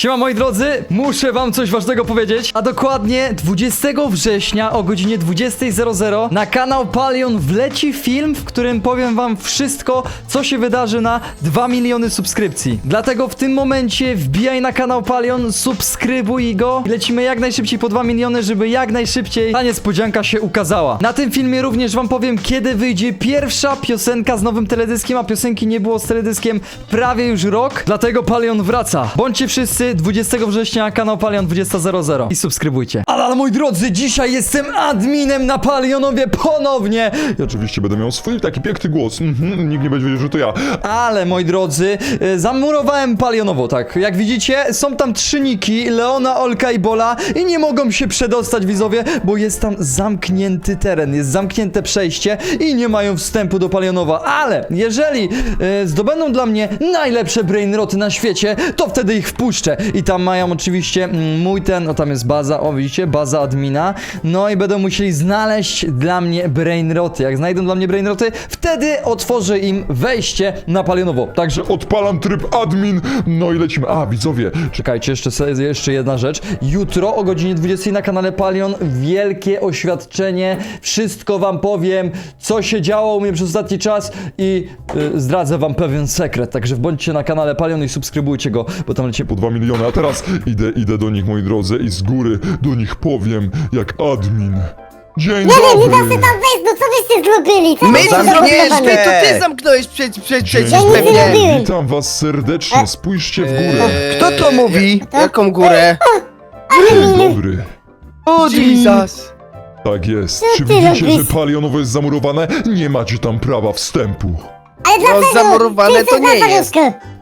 Siema moi drodzy, muszę wam coś ważnego powiedzieć, a dokładnie 20 września o godzinie 20.00 na kanał Palion wleci film, w którym powiem wam wszystko, co się wydarzy na 2 miliony subskrypcji. Dlatego w tym momencie wbijaj na kanał Palion, subskrybuj go i lecimy jak najszybciej po 2 miliony, żeby jak najszybciej ta niespodzianka się ukazała. Na tym filmie również wam powiem, kiedy wyjdzie pierwsza piosenka z nowym teledyskiem, a piosenki nie było z teledyskiem prawie już rok, dlatego Palion wraca. Bądźcie wszyscy 20 września, kanał Palion 20.00 i subskrybujcie. Ale, ale moi drodzy, dzisiaj jestem adminem na Palionowie ponownie. I oczywiście będę miał swój taki piękny głos. Mhm, nikt nie będzie wiedział, że to ja. Ale moi drodzy, y, zamurowałem palionowo, tak. Jak widzicie, są tam trzy niki, Leona, Olka i Bola i nie mogą się przedostać widzowie, bo jest tam zamknięty teren, jest zamknięte przejście i nie mają wstępu do palionowa. Ale jeżeli y, zdobędą dla mnie najlepsze brainroty na świecie, to wtedy ich wpuszczę. I tam mają oczywiście mm, mój ten, no tam jest baza, o widzicie, baza admina. No i będą musieli znaleźć dla mnie brainroty. Jak znajdą dla mnie brainroty, wtedy otworzę im wejście na palionowo. Także Odpalam tryb admin, no i lecimy. A, widzowie, Czekajcie, jeszcze, jeszcze jedna rzecz. Jutro o godzinie 20 na kanale Palion wielkie oświadczenie. Wszystko wam powiem, co się działo u mnie przez ostatni czas i y, zdradzę wam pewien sekret. Także bądźcie na kanale Palion i subskrybujcie go, bo tam leci po 2 miliony, a teraz idę, idę do nich, moi drodzy, i z góry do nich powiem, jak admin. Dzień Nie wiem, nie da dobry! się tam wejść, no co byście zrobili? Co My zrobili? to ty zamknąłeś przed, przed, Dzień przecież Ja nic nie pewnie. robiłem. Witam was serdecznie, spójrzcie w górę. Eee, Kto to mówi? Jaką górę? Dzień dobry. O, Jesus. Tak jest. Czy ty widzicie, robisz? że palionowo jest zamurowane? Nie macie tam prawa wstępu. Ale dlaczego? zamurowane Ty to nie na jest.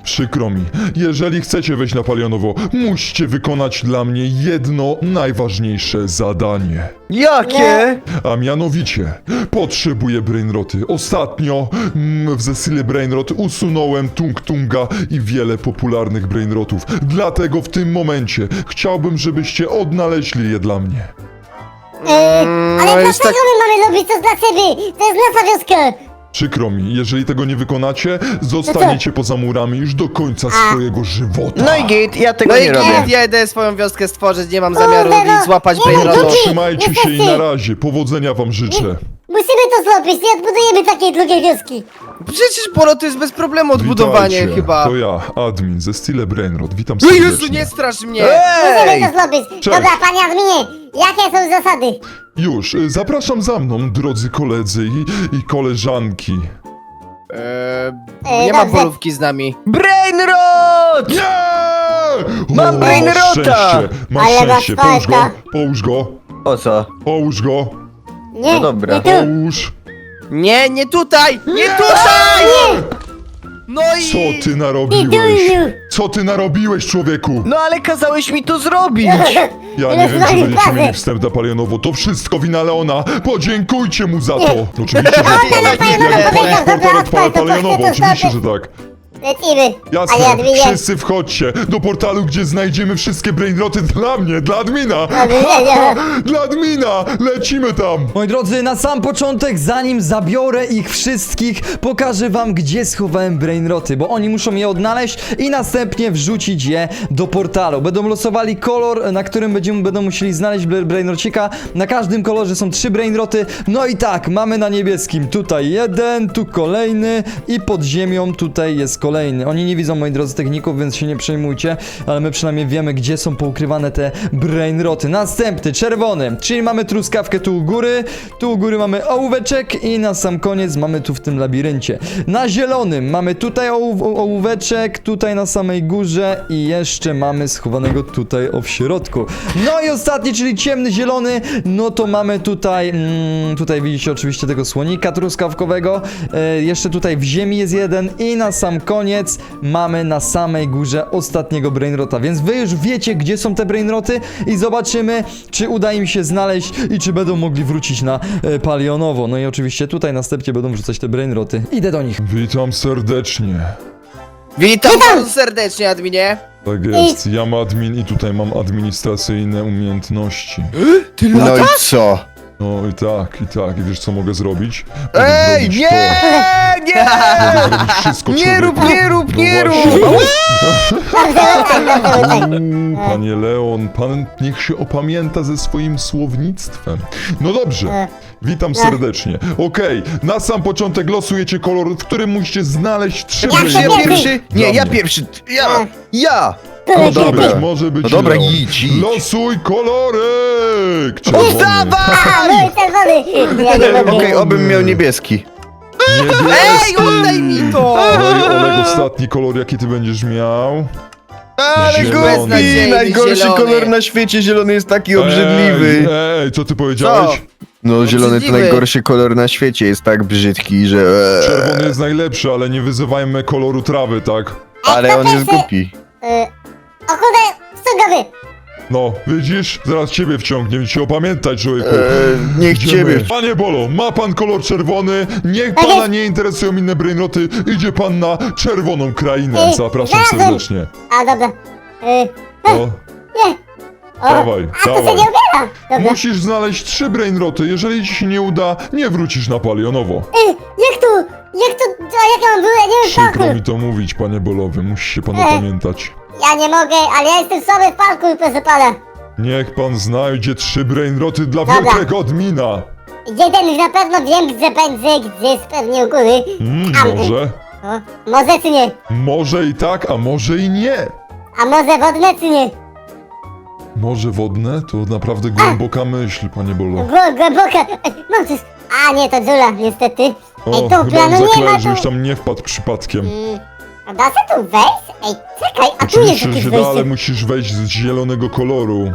Przykro mi, jeżeli chcecie wejść na palionowo, musicie wykonać dla mnie jedno najważniejsze zadanie. Jakie? A mianowicie, potrzebuję brainroty. Ostatnio mm, w Zesile Brainrot usunąłem Tung Tunga i wiele popularnych brainrotów. Dlatego w tym momencie chciałbym, żebyście odnaleźli je dla mnie. Ej, Mm, ale no dlaczego tak- my mamy robić to dla ciebie? To jest nasza wioska. Przykro mi, jeżeli tego nie wykonacie, zostaniecie poza murami już do końca swojego żywota. No i git, ja tego No i nie robię. git, ja idę swoją wioskę stworzyć, nie mam zamiaru Kurde, no. nic złapać Nie, no, Trzymajcie się i na razie. Powodzenia wam życzę. Musimy to zrobić, nie odbudujemy takiej drugiej wioski. Przecież Bolo to jest bez problemu odbudowanie Witajcie. chyba. To ja, admin ze Stile Brainrot. Witam No serdecznie. Jezu, nie strasz mnie! Musimy to zrobić. Cześć. Dobra, panie adminie, jakie są zasady? Już, y, zapraszam za mną, drodzy koledzy i, i koleżanki. Eee, Ej, nie ma dobrze. bolówki z nami. Brainrot! Nie! Mam brainrota! szczęście, Masz Ale szczęście, połóż go, połóż go, O co? połóż go, Nie, No dobra. nie tu. połóż. Nie, nie tutaj! Nie tutaj! No i... Co ty narobiłeś? Co ty narobiłeś, człowieku? No ale kazałeś mi to zrobić! Ja Ale nie wiem, czy znali będziecie mieli wstęp na Palionowo. To wszystko wina Leona. Podziękujcie mu za to. Oczywiście, że Ona tak. na Palionowo powiedział, to, Palionowo, to, to, oczywiście, że tak. Lecimy. Jasne, Ale wszyscy wchodźcie do portalu, gdzie znajdziemy wszystkie brainroty dla mnie, dla admina. Dla admina, lecimy tam. Moi drodzy, na sam początek, zanim zabiorę ich wszystkich, pokażę wam, gdzie schowałem brainroty, bo oni muszą je odnaleźć i następnie wrzucić je do portalu. Będą losowali kolor, na którym będziemy, będą musieli znaleźć bra- brainrocika. Na każdym kolorze są trzy brainroty. No i tak, mamy na niebieskim tutaj jeden, tu kolejny i pod ziemią tutaj jest kolejny. Oni nie widzą, moi drodzy, techników, więc się nie przejmujcie, ale my przynajmniej wiemy, gdzie są poukrywane te brainroty. Następny, czerwony, czyli mamy truskawkę tu u góry, tu u góry mamy ołóweczek i na sam koniec mamy tu w tym labiryncie. Na zielonym mamy tutaj ołóweczek, tutaj na samej górze i jeszcze mamy schowanego tutaj o w środku. No i ostatni, czyli ciemny zielony, no to mamy tutaj, mm, tutaj widzicie oczywiście tego słonika truskawkowego, e, jeszcze tutaj w ziemi jest jeden i na sam koniec mamy na samej górze ostatniego brainrota, więc wy już wiecie, gdzie są te brainroty i zobaczymy, czy uda im się znaleźć i czy będą mogli wrócić na e, palionowo. No i oczywiście tutaj następnie będą wrzucać te brainroty. Idę do nich. Witam serdecznie. Witam bardzo serdecznie, adminie. Tak jest, ja mam admin i tutaj mam administracyjne umiejętności. Ty No i co? No i tak, i tak. I wiesz co mogę zrobić? Mogę Ej, zrobić nie, To. nie! Mogę zrobić wszystko, Nie rób, nie rób, No nie rób! właśnie. Panie Leon, pan niech się opamięta ze swoim słownictwem. No dobrze, E. witam serdecznie. Okej, na sam początek losujecie kolor, w którym musicie znaleźć trzy Ja pierwszy! Nie, ja mnie. pierwszy! Ja! Ja! No dobra. może być No dobra, Leon. idź, idź. Losuj kolorek! Czerwony, A, Dawaj! mój czerwony! Ja nie mogę. Okej, obym miał niebieski. niebieski. Ej, oddaj mi to! No i Oleg, ostatni kolor, jaki ty będziesz miał? Ale Zielony. głupi! Beznadziejny Najgorszy zielony. kolor na świecie, zielony jest taki obrzydliwy. Ej, ej, co ty powiedziałeś? No, zielony to Obrzydliwy. najgorszy kolor na świecie, jest tak brzydki, że... Czerwony jest najlepszy, ale nie wyzywajmy koloru trawy, tak? Ale on jest głupi. Y, O kurde! No, widzisz? Zaraz ciebie wciągnie, więc się opamiętaj, człowieku. Eee, niech Idziemy. ciebie... Panie Bolo, ma pan kolor czerwony, niech Tak pana nie interesują inne brainroty, idzie pan na czerwoną krainę. Ej, Zapraszam razem. serdecznie. A, dobra. Y, O, nie. O, Dawaj, a to się dawaj. nie ubiera. Dobra. musisz znaleźć trzy brainroty, jeżeli ci się nie uda, nie wrócisz na palionowo. Ej, jak tu? Jak tu? A jak ja mam było? Ja nie wiem Przykro mi to mówić, panie Bolowy, musi się pan Ej. opamiętać. Ja nie mogę, ale ja jestem słaby w parkour, proszę pana. Niech pan znajdzie trzy brainroty dla Dobra. wielkiego admina. Jeden już na pewno wiem, gdzie będzie, gdzie jest pewnie u góry. Mm, A, może? O, może czy nie? Może i tak, a może i nie. A może wodne czy nie? Morze wodne to naprawdę głęboka myśl, panie Bolo. Głęboka. Mam coś. A nie, to dziura, niestety. Ej, O, tu chyba planu nie ma, żebyś tu... tam nie wpadł przypadkiem. Mm, A da się tu wejść? Ej, czekaj, a tu jest Oczywiście, jakieś że da, ale wejście. musisz wejść z zielonego koloru.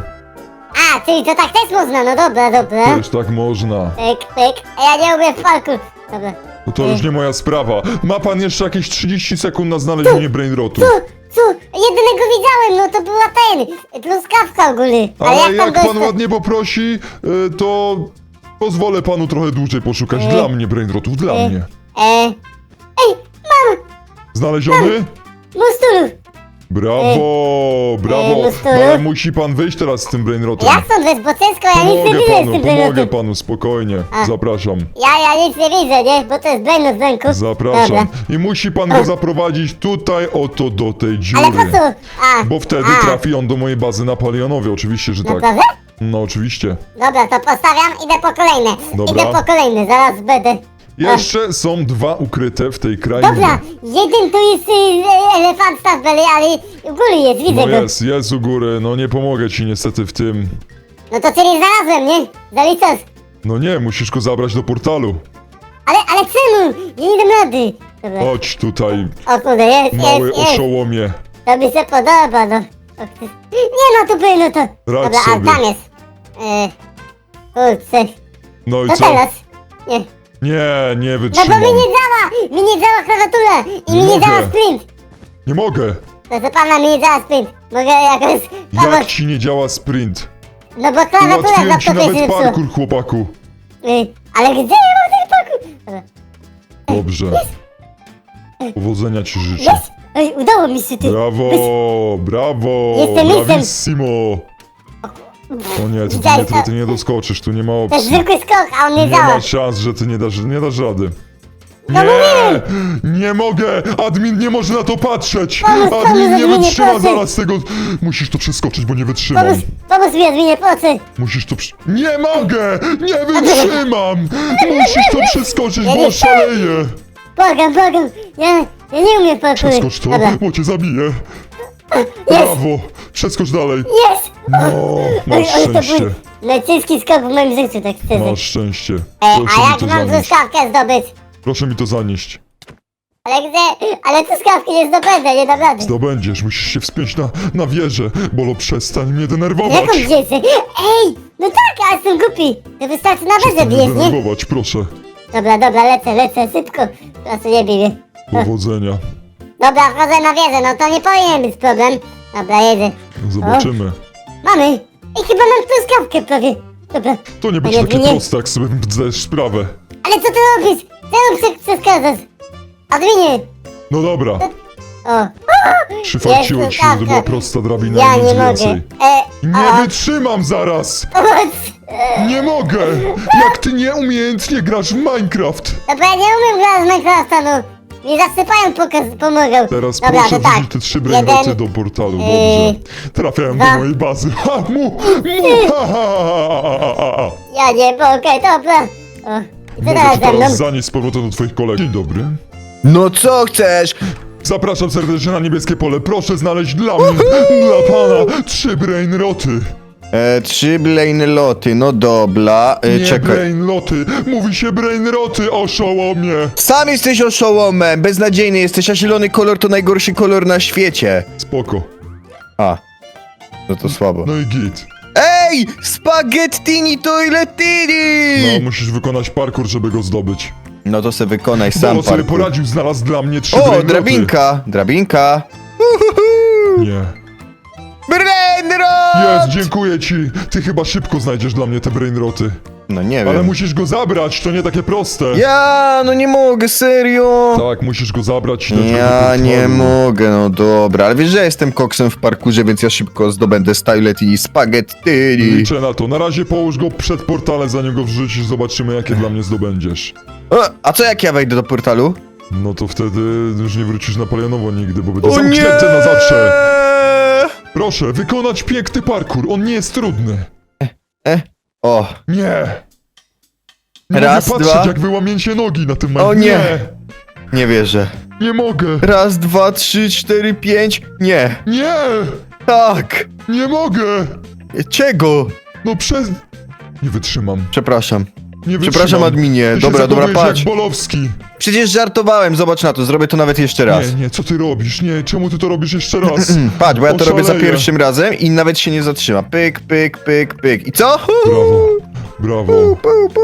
A, czyli to tak też można, no dobra, dobra. Też tak można. Pyk, pyk. A ja nie umiem w parkour. Dobra. No to już nie moja sprawa. Ma pan jeszcze jakieś 30 sekund na znalezienie brainrotu. Tu, tu, jedynego widziałem, no to była ten, truskawka ogólnie. Ale, Ale jak tam jak pan ładnie poprosi, y, to pozwolę panu trochę dłużej poszukać. E. Dla mnie brainrotów, dla mnie. E, ej, mam, Znaleziony? mustulu. Brawo, brawo. E, no ale musi pan wyjść teraz z tym brainrotem. Jak stąd wejść, bo ciężko, ja nic nie Pomogę widzę z panu, tym pomogę brainotem. panu, spokojnie. A. Zapraszam. Ja, ja nic nie widzę, nie? Bo to jest brainot w ręku. Zapraszam. Dobra. I musi pan go zaprowadzić tutaj, oto do tej dziury. Ale po co? A, Bo wtedy a, trafi on do mojej bazy na Palionowie, oczywiście, że tak. Naprawdę? No oczywiście. Dobra, to postawiam, idę po kolejne. Dobra. Idę po kolejne, zaraz będę. Jeszcze są dwa ukryte w tej krainie. Dobra, jeden tu jest y, elefant Starbelly, ale u góry jest, widzę No go. jest, jest u góry, no nie pomogę ci niestety w tym. No to czyli znalazłem, nie? Zaliczasz. No nie, musisz go zabrać do portalu. Ale, ale czemu? Ja nie dam rady. Dobra. Chodź tutaj, O kurde, jest, mały jest, jest. oszołomie. To mi się podoba, no. O, ty- Nie no, tu był, no to... Dobra, a sobie. tam jest. E, kurczę. No i Co co? teraz? Nie. Nie, nie No bo wytrzymam. mi nie działa! Mi nie działa klawiatura! I Nie mi nie mogę. działa sprint! Nie mogę. Proszę pana, mi nie działa sprint. Mogę jakoś... Jak pomóc? ci nie działa sprint? No bo klawiatura Ułatwiłem ci za to się nawet zepsuła. parkour, chłopaku. Y, Ale gdzie ja mam ten parkour? Dobra. Dobrze. Powodzenia ci życzę. Jest! Ej, udało mi się ty. Brawo, brawo, Jestem mistrzem. bravissimo. O nie, ty, ty, nie, ty, ty nie doskoczysz, tu nie ma To jest opcji. zwykły skok, a on nie Nie działa. ma szans, że ty nie dasz, nie dasz rady. No Nie! Nie mogę! Admin nie może na to patrzeć! Pomóż, pomóż, Admin nie adminie, wytrzyma proszę. zaraz tego! Musisz to przeskoczyć, bo nie wytrzymam. Pomóż, pomóż mi, Adminie, proszę. Musisz to przy... Nie mogę! Nie wytrzymam! Musisz to przeskoczyć, Ja bo nie szaleję! Błagam, błagam. Ja, ja nie umiem parkouru. Przeskocz to, Dobra, bo cię zabiję. Brawo! Przeskocz dalej. jest. No, Oj, masz oj, to szczęście. był najciężki skok w moim życiu, tak szczerze. Masz szczęście. E, Proszę a mi jak to mam zanieść. truskawkę zdobyć? Proszę mi to zanieść. Ale gdzie? Ale truskawki nie zdobędę, nie dam rady. Zdobędziesz, musisz się wspiąć na, na wieżę. Bolo, przestań mnie denerwować. Jaką dziecię? Ej, no tak, ale jestem głupi. To wystarczy na wezę Przestań mnie biec, nie? denerwować, proszę. Dobra, dobra, lecę, lecę, szybko. Proszę, nie bij mnie. Powodzenia. Dobra, wchodzę na wieżę, no to nie powinien być problem. Dobra, jedę. Zobaczymy. Mamy. I chyba mam truskawkę prawie. Dobra. To nie będzie takie nie- proste, jak sobie zdajesz sprawę. Ale co ty robisz? Czemu prze- przeszkadzasz? Adminie! No dobra, O, przyfarciło ci to była prosta drabina ja i nic nie mogę. więcej. E, Nie wytrzymam zaraz! o, Nie mogę! Jak ty nieumiejętnie grasz w Minecraft! Bo ja nie umiem grać z Minecrafta, no. Mi zasypają, pokaz, pomogą. Teraz Dobra, proszę to tak. wrzucić te trzy brainroty do portalu, dobrze. Trafiają do dwa. mojej bazy. Ha, mu! mu ha, ha, ha, ha, ha, ha. Ja nie mogę, dobra. O, i co Mogę teraz cię ze mną? teraz zanieść z powrotem do twoich kolegów. Dzień dobry. No co chcesz? Zapraszam serdecznie na niebieskie pole. Proszę znaleźć dla mnie, dla pana, trzy brainroty. E, trzy Blaine loty, no dobra. E, Nie czekaj. brainloty, mówi się brainroty, oszołomie. Sam jesteś oszołomem, beznadziejny jesteś, a zielony kolor to najgorszy kolor na świecie. Spoko. A, no to słabo. No i git. Ej! Spaghettini! No, musisz wykonać parkour, żeby go zdobyć. No to se wykonaj sam Bolo sobie parkour. poradził, znalazł dla mnie trzy O, brainroty. drabinka, drabinka. Nie. Brainrot! Jest, dziękuję ci. Ty chyba szybko znajdziesz dla mnie te brainroty. No nie Ale wiem. musisz go zabrać, to nie takie proste. Ja, no nie mogę, serio. Tak, musisz go zabrać i dać go do Ja nie mogę, no dobra, ale wiesz, że jestem koksem w parkurze, więc ja szybko zdobędę stylet i spaghetti. Liczę na to. Na razie połóż go przed portalem, zanim go wrzucisz, zobaczymy jakie dla mnie zdobędziesz. O, a co jak ja wejdę do portalu? No to wtedy już nie wrócisz na Palionowo nigdy, bo będzie zamknięte na zawsze. Proszę, wykonać piękny parkour, on nie jest trudny. O, Nie. Nie Raz, mogę patrzeć, dwa. jak wyłamięcie nogi na tym O nie. nie wierzę. Nie mogę. Raz, dwa, trzy, cztery, pięć. Nie. Nie! Tak. Nie mogę! Czego? No przez... Nie wytrzymam. Przepraszam. Nie wytrzymam. Przepraszam, adminie. Ty Dobra, się dobra, zachowujesz patrz. jak Bolowski. Przecież żartowałem, zobacz na to, zrobię to nawet jeszcze raz. Nie, nie, co ty robisz? Nie, czemu ty to robisz jeszcze raz? Patrz, bo ja to robię za Oszaleję. pierwszym razem i nawet się nie zatrzyma. Pyk, pyk, pyk, pyk. I co? Brawo, brawo. Pu, pu.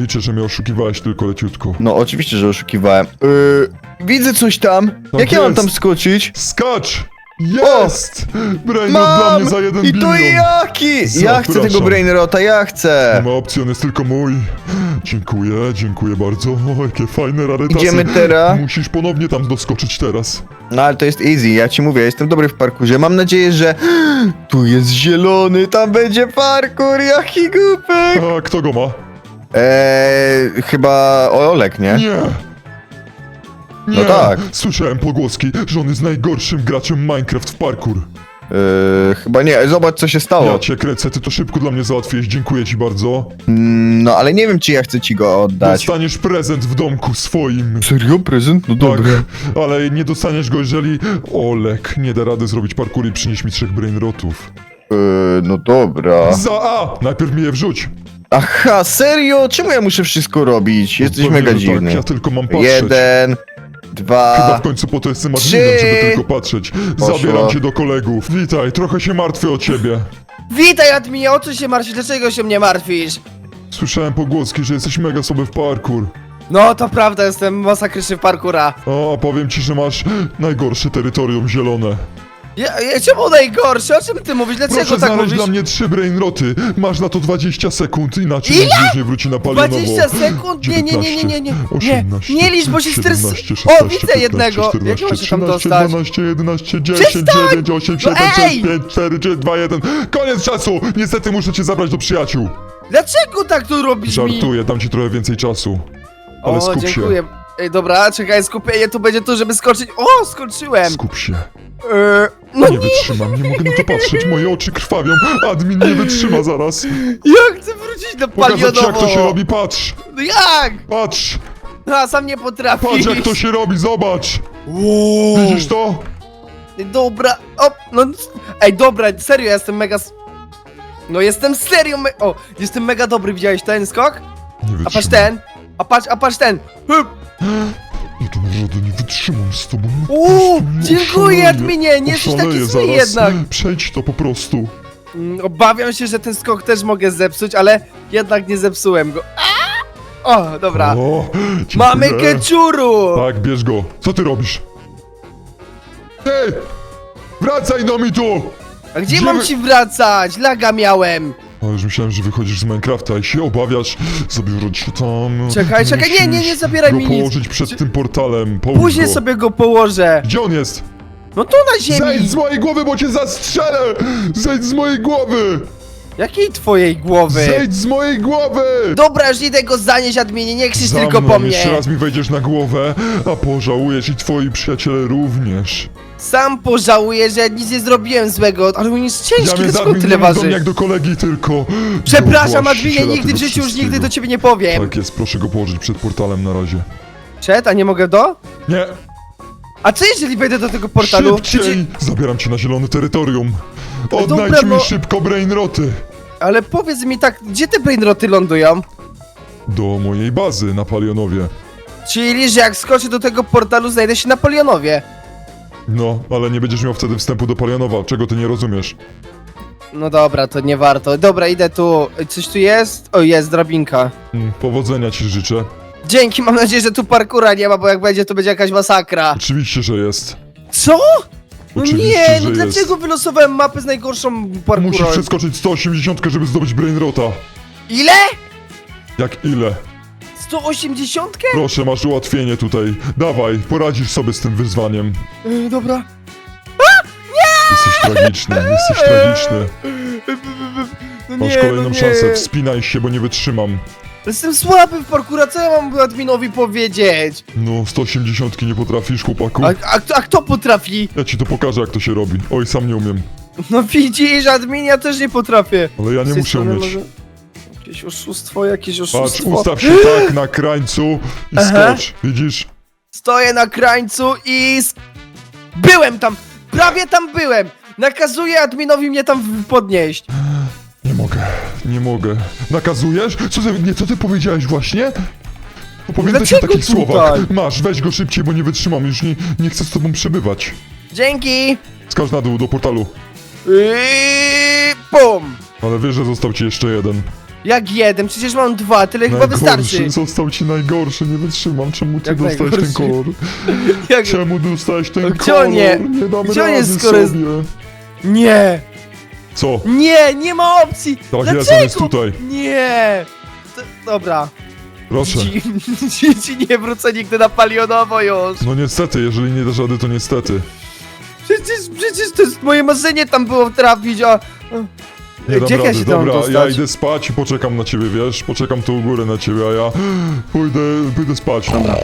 Liczę, że mnie oszukiwałeś tylko leciutko. No, oczywiście, że oszukiwałem. Yy, widzę coś tam. Jak ja mam jest. tam skoczyć? Skacz! Jest! Brainrot dla Mam! mnie za jeden I to bilion. jaki? Ja chcę tego Zapraszam. brainrota, ja Nie chcę. ma opcji, on jest tylko mój. Dziękuję, dziękuję bardzo. O, jakie fajne rarytasy. Idziemy teraz. Musisz ponownie tam doskoczyć teraz. No ale to jest easy, ja ci mówię, jestem dobry w parkurze. Mam nadzieję, że tu jest zielony, tam będzie parkur, jaki głupek. A kto go ma? Eee, chyba Olek, nie? Nie! Nie! No tak. Słyszałem pogłoski, że on jest najgorszym graczem Minecraft w parkour. Eee, chyba nie, zobacz co się stało. Ja cię kręcę, ty to szybko dla mnie załatwiłeś, dziękuję ci bardzo. Mm, No ale nie wiem, czy ja chcę ci go oddać. Dostaniesz prezent w domku swoim. Serio? Prezent? No Tak, ale nie dostaniesz go, jeżeli Olek nie da rady zrobić parkour i przynieś mi trzech brainrotów. Eee, no dobra. Za A! Najpierw mi je wrzuć. Aha, serio? Czemu ja muszę wszystko robić? Jesteś Pewnie, mega że dziwny. Tak, ja tylko mam patrzeć. Jeden, Chyba dwa... w końcu po to jestem adminem, żeby tylko patrzeć. Poszło. Zabieram cię do kolegów. Witaj, trochę się martwię o ciebie. Witaj, Adminie, o co się martwisz? Dlaczego się mnie martwisz? Słyszałem pogłoski, że jesteś mega sobie w parkour. No, to prawda, jestem masakryczny w parkura. O, a powiem ci, że masz najgorsze terytorium zielone. Ja, ja czemu najgorszy? O czym ty mówisz? Dlaczego Proszę tak znaleźć mówisz? dla mnie trzy brainroty. Masz na to 20 sekund, inaczej Ile? nie wróci na palionowo. 20 sekund? Nie, nie, nie, nie, nie, nie. 18, Nie, nie licz, bo się stres... 17, O, 16, widzę 15, jednego. 14, Jak mam się tam 13, dostać? 12, 11, 10, Przestań! 9, 8, 7, No 6, ej! 5, 4, 3, 2, 1. Koniec czasu! Niestety muszę cię zabrać do przyjaciół. Dlaczego tak tu robisz mi? Żartuję, dam ci trochę więcej czasu. Ale O, skup się. dziękuję. Ej, dobra, czekaj, skupienie tu będzie tu, żeby skoczyć. O, skoczyłem! Skup się. Eee, no Nie wytrzymam, nie mogę na to patrzeć. Moje oczy krwawią. Admin nie wytrzyma zaraz. ja chcę wrócić do Pokazać ci, palionowo. jak to się robi. Patrz! No jak? Patrz! No, a sam nie potrafisz. Patrz, jak to się robi, zobacz! Widzisz to? Dobra, o, no, ej, dobra, serio, ja jestem mega... s- No jestem serio me... O, jestem mega dobry, widziałeś ten skok? Nie A patrz wytrzymam. ten, a patrz, a patrz ten. Hyp. To naprawdę nie wytrzymam z tobą. Uuu, dziękuję. Adminie, nie jesteś taki zły zaraz. jednak. Przejdź to po prostu. Mm, Obawiam się, że ten skok też mogę zepsuć, ale jednak nie zepsułem go. A! O, dobra. O, dziękuję. Mamy keczuru! Tak, bierz go. Co ty robisz? Ty! Wracaj do mi tu! A gdzie Gdzie mam wy- ci wracać? Laga miałem. A już myślałem, że wychodzisz z Minecrafta i się obawiasz. Zabiorę cię tam. Czekaj, czekaj, nie, nie, nie zabieraj go mi nic. położyć przed Czy- tym portalem. Połóż Później go. sobie go położę. Gdzie on jest? No tu na ziemi. Zejdź z mojej głowy, bo cię zastrzelę! Zejdź z mojej głowy! Jakiej twojej głowy? Zejdź z mojej głowy! Dobra, już idę go zanieść, adminie, nie krzycz Za tylko mną, po mnie. Jeszcze raz mi wejdziesz na głowę, a pożałujesz i twoi przyjaciele również. Sam pożałuję, że nic nie zrobiłem złego, ale on jest ciężki, Ja skąd tyle adminem do mnie waży? jak do kolegi tylko. Przepraszam, do właściciela nigdy w tego życiu już nigdy wszystkiego. do ciebie nie powiem. Tak jest, proszę go położyć przed portalem na razie. Przed, a nie mogę do? Nie, A co jeżeli wejdę do tego portalu? szybciej! Zabieram cię na zielone terytorium. Dobra, Odnajdź mi no- szybko brainroty. Ale powiedz mi tak, gdzie te brainroty lądują? Do mojej bazy na Palionowie. Czyli, że jak skoczę do tego portalu, znajdę się na Polionowie. No, ale nie będziesz miał wtedy wstępu do Palionowa, czego ty nie rozumiesz. No dobra, to nie warto. Dobra, idę tu. Coś tu jest? O, jest, drabinka. Mm, Powodzenia ci życzę. Dzięki, mam nadzieję, że tu parkura nie ma, bo jak będzie, to będzie jakaś masakra. Oczywiście, że jest. Co? No Oczywiście, nie, no jest. dlaczego wylosowałem mapę z najgorszą parkurą? Musisz przeskoczyć 180, żeby zdobyć brainrota. Ile? Jak ile? 180? Proszę, masz ułatwienie tutaj. Dawaj, poradzisz sobie z tym wyzwaniem. Yy, dobra. Jesteś tragiczny, jesteś tragiczny. No Masz nie, kolejną no nie. szansę, wspinaj się, bo nie wytrzymam. Jestem słaby w parkura, co ja mam adminowi powiedzieć? No, 180 nie potrafisz, chłopaku. A, a, kto- a kto potrafi? Ja ci to pokażę, jak to się robi. Oj, sam nie umiem. No widzisz, admin, ja też nie potrafię. Ale ja Z nie tej muszę strony umieć. może- Jakieś oszustwo, jakieś Patrz, oszustwo. ustaw się tak na krańcu i Aha. skocz. Widzisz? Stoję na krańcu i... Byłem tam! Prawie tam byłem! Nakazuję adminowi mnie tam w- podnieść. Nie mogę, nie mogę. Nakazujesz? Co ty, nie, co ty powiedziałeś właśnie? Opowiadać o Dlaczego takich tutaj? słowach. Masz, weź go szybciej, bo nie wytrzymam. Już nie, nie chcę z tobą przebywać. Dzięki! Skacz na dół do portalu. I bum! Ale wiesz, że został ci jeszcze jeden. Jak jeden, przecież mam dwa, tyle chyba wystarczy. Został ci najgorszy, nie wytrzymam. Czemu ty Jak dostałeś ten najgorszy? kolor? Jak... Czemu dostałeś ten No gdzie kolor? on je- Nie dam gdzie on rady jest, skoro jest- sobie. Nie! Co? Nie, nie ma opcji! Tak Dlaczego? jest, on jest tutaj. Nie! To, dobra. Proszę. Ci, ci, ci nie wrócę nigdy na palionowo już. No niestety, jeżeli nie dasz rady, to niestety. Przecież, przecież to jest moje marzenie tam było trafić, a... Nie Gdzie dam ja rady. się tam Dobra, ja dostać? idę spać i poczekam na ciebie, wiesz? Poczekam tu u góry na ciebie, a ja pójdę, pójdę spać. Dobra.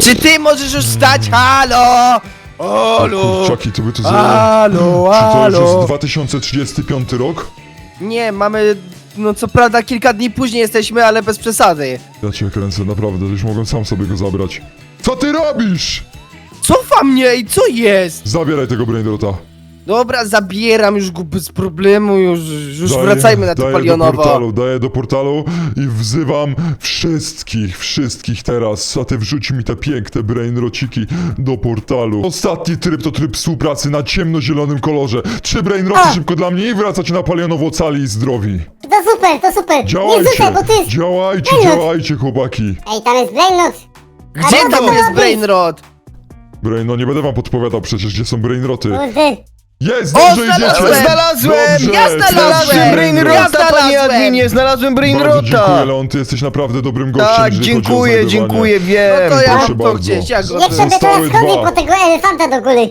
Czy ty możesz już wstać? Halo! Halo! Kurczaki, to by to za... Halo, Czy to już jest halo! 2035 rok? Nie, mamy... No co prawda kilka dni później jesteśmy, ale bez przesady. Ja cię kręcę, naprawdę, już mogłem sam sobie go zabrać. Co ty robisz? Cofa mnie i co jest? Zabieraj tego Brainrota. Dobra, zabieram już go bez problemu, już, już Daję- wracajmy na to daję do palionowo. portalu, daję do portalu i wzywam wszystkich, wszystkich teraz, a ty wrzuć mi te piękne brainrociki do portalu. Ostatni tryb to tryb współpracy na ciemnozielonym kolorze. Trzy brainroty A! szybko dla mnie i wracacie na palionowo cali i zdrowi. To super, to super. Nie Działajcie, rzucaj, bo to jest... działajcie, Brainrot. działajcie chłopaki. Ej, tam jest Brainrot. Gdzie Ale tam jest robisz? Brainrod? Brain, no nie będę wam podpowiadał przecież, gdzie są brainroty. Kurde. Jest, O, dobrze znalazłem! idziecie! Znalazłem! Dobrze, Ja znalazłem! Znalazłem Ja Brainrota, panie znalazłem! adminie, znalazłem Bardzo dziękuję, Brainrota! Leon, ty jesteś naprawdę dobrym gościem, Tak, jeżeli chodzi o dziękuję, znajdywanie. dziękuję, No wiem. to ja proszę mam to bardzo. gdzieś, jak go Niech sobie Zostały teraz chodzi dwa. po tego elefanta do góry.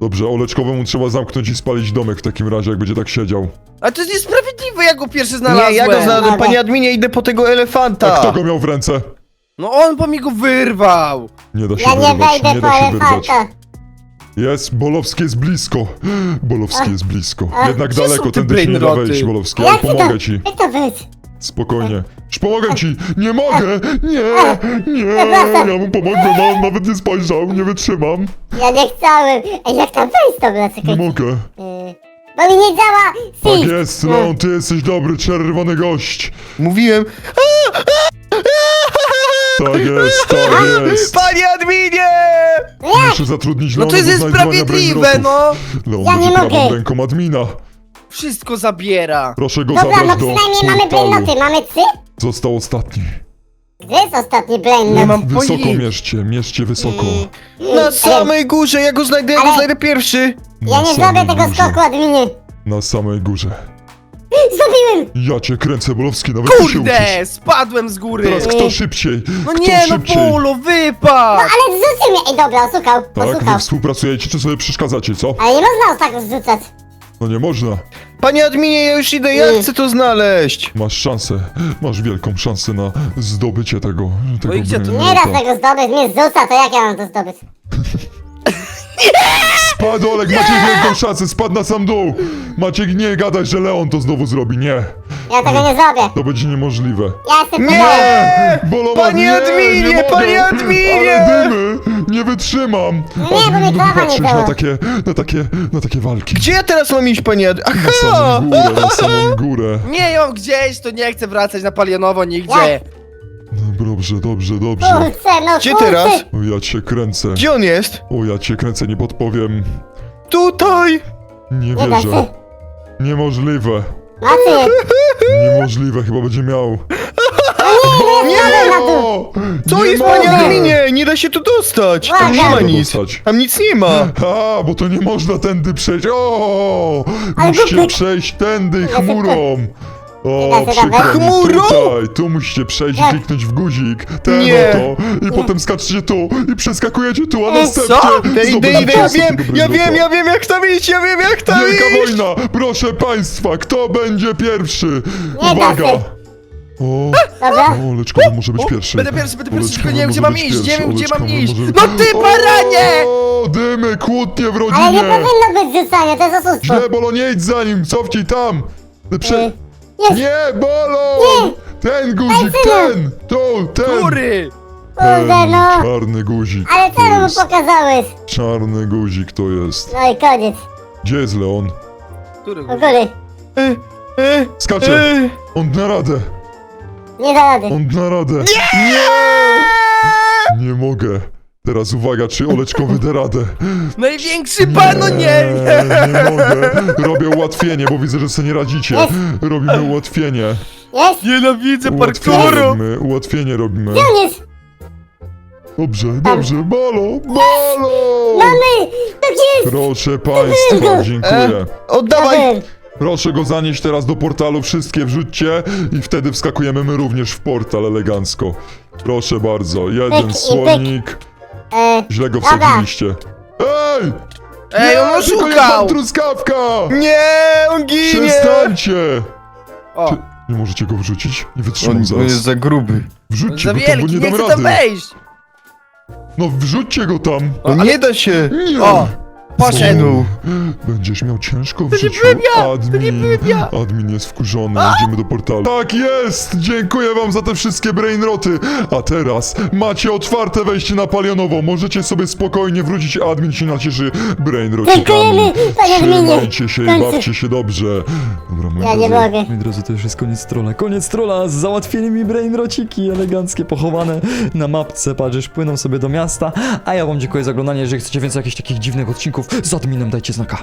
Dobrze, Oleczkowemu trzeba zamknąć i spalić domek w takim razie, jak będzie tak siedział. A to jest niesprawiedliwe, ja go pierwszy znalazłem. Nie, ja go znalazłem, panie adminie, idę po tego A elefanta. kto go miał w ręce? No on po mi go wyrwał. Nie da się Ja nie wyrwać, wejdę nie po da się wyrwać. elefanta. Jest, Bolowski jest blisko. Bolowski jest blisko. a Jednak gdzie są daleko, te tędy się nie da brainroty? wejść, Bolowski, A ale ty to... pomogę ci. Jak to? Spokojnie. Już pomogę ci! Nie mogę! Nie! Nie! Ja mu pomogę, no, nawet nie spojrzał, nie wytrzymam. Ja nie chciałem. Ej, jak tam wejść dobra, Nie czekaj. mogę. Bo mi nie działa Tak Shift. jest, Leon, ty jesteś dobry, czerwony gość. Mówiłem, Tak jest, tak jest. panie adminie! Muszę zatrudnić No Leona to jest do znajdywania niesprawiedliwe, brainrotów. no. Leon Ja będzie nie prawą mogę. ręką admina. Wszystko zabiera. Proszę go Dobra, no zabrać do przynajmniej mamy portalu. Brainoty. Mamy trzy? Został ostatni. Gdzie jest ostatni? Nie mam Wysoko pojęcia. mierzcie, mierzcie wysoko. Na samej górze, ja go znajdę, ja go Ale- znajdę pierwszy. Ja Na nie samej zrobię tego górze. skoku, adminie. Na samej górze. Zrobiłem! Ja cię kręcę, Bolowski, nawet ty się uczysz. Kurde, spadłem z góry. Teraz kto szybciej? No Kto nie, no szybciej? Bolo, wypadł. Ale zrzucił mnie! Ej, dobra, oszukał, Tak, wy współpracujecie, czy sobie przeszkadzacie, co? Ale nie można tak zrzucać. No nie można. Panie adminie, ja już idę, ja Nie. chcę to znaleźć. Masz szansę, masz wielką szansę na zdobycie tego, tego No i gdzie to? Nie da brainrota. tego zdobyć, mnie zrzuca, to jak ja mam to zdobyć? Spadł Olek, Maciek wielką szansę, spadł na sam dół. Maciek, nie gadaj, że Leon to znowu zrobi, nie. Ja tego nie zrobię. To będzie niemożliwe. Ja jestem Nie! Bolowa, Panie nie, adminie, nie mogę, panie adminie! Ale dymy, nie wytrzymam. No nie, bo mnie trawa nie Patrzysz na takie, na takie, na takie walki. Gdzie ja teraz mam iść, panie ad... Na Aha! samą górę, na samą górę. Nie, ja mam gdzieś, to nie chcę wracać na Palionowo nigdzie. Dobrze, dobrze, dobrze. Kurczę, no Gdzie kurczę. teraz? O, ja cię kręcę. Gdzie on jest? O, ja cię kręcę, nie podpowiem. Tutaj! Nie Nie da wierzę. się. Niemożliwe. Macie, Niemożliwe, chyba będzie miał. nie na dół. O, Co nie jest, mogę. panie adminie? Nie da się tu dostać! Tam nie ma Błagam. nic. Dostać. Tam nic nie ma. A, bo to nie można tędy przejść. O, Ale musicie przejść tędy chmurą. O, przykro mi, Chmurą? tutaj, tu musicie przejść i Jak? kliknąć w guzik. Ten Nie. oto. I potem skaczecie tu i przeskakujecie tu, a następnie Idę, idę, zdobędziecie idę, ja wiem, ja wiem, ja wiem jak tam iść, ja wiem jak tam Wielka iść! wojna! Proszę państwa, kto będzie pierwszy? Nie Uwaga! da. O, Dobra. o, Leczkowy może być O, pierwszy. Będę pierwszy, będę pierwszy, tylko Oleczkowy nie wiem gdzie może mam być iść, nie pierwszy, wiem gdzie mam Oleczkowy iść. może być- No ty baranie! O, dymy, kłótnie w Ale nie rodzinie! powinno być rzucanie, to jest oszustwo. Źle, Bolo, nie idź za nim, cofnij tam! Prze... Jest. Nie, Bolo! Ten guzik, ten! Tu, ten! Góry! Ten Kurde no. czarny guzik Ale to czemu mu jest. pokazałeś? Czarny guzik to jest. No i koniec. Gdzie jest Leon? Który U góry? E, e, Skacze! e. On da radę! Nie da rady. On da radę! Nie! Nie mogę. Teraz uwaga, czy Oleczkowy da radę? Największy pan, no nie, nie! Nie mogę. Robię ułatwienie, bo widzę, że sobie nie radzicie. Robimy ułatwienie. Jest? Nienawidzę Ułatwienie parkouru! robimy, ułatwienie robimy. Gdzie on jest? Dobrze, dobrze, bolo, bolo! Mamy! To gdzie jest? Proszę państwa, dziękuję. E, Oddawaj! Proszę go zanieść teraz do portalu, wszystkie wrzućcie i wtedy wskakujemy my również w portal elegancko. Proszę bardzo, Pyk jeden słonik. E, Źle go Dobra. wsadziliście. Ej! Ej, on nie, tylko nie oszukał! pan truskawka! Nie, on ginie! Przestańcie! O, Czy nie możecie go wrzucić? Nie wytrzymam On, on zaraz. jest za gruby. Wrzućcie za go tam, bo wielki, nie nie dam chcę rady. tam wejść! No wrzućcie go tam! No nie da się! Nie! O, poszedł! Będziesz miał ciężko w To nie życiu. byłem ja! To Admin, nie byłem ja! admin jest wkurzony, idziemy do portalu. Tak jest! Dziękuję wam za te wszystkie brainroty. A teraz macie otwarte wejście na Palionowo. Możecie sobie spokojnie wrócić, a admin się nacieszy brainrotikami. Dziękujemy, panie adminie. Trzymajcie się i końcu. bawcie się dobrze. Dobra, moi Ja nie drodzy, mogę. Moi drodzy, to już jest koniec trolla. Koniec trolla z załatwieniem brainrociki eleganckie, pochowane na mapce. Patrzysz, płyną sobie do miasta. A ja wam dziękuję za oglądanie. Jeżeli chcecie więcej jakichś takich dziwnych odcinków z adminem, dajcie znaka.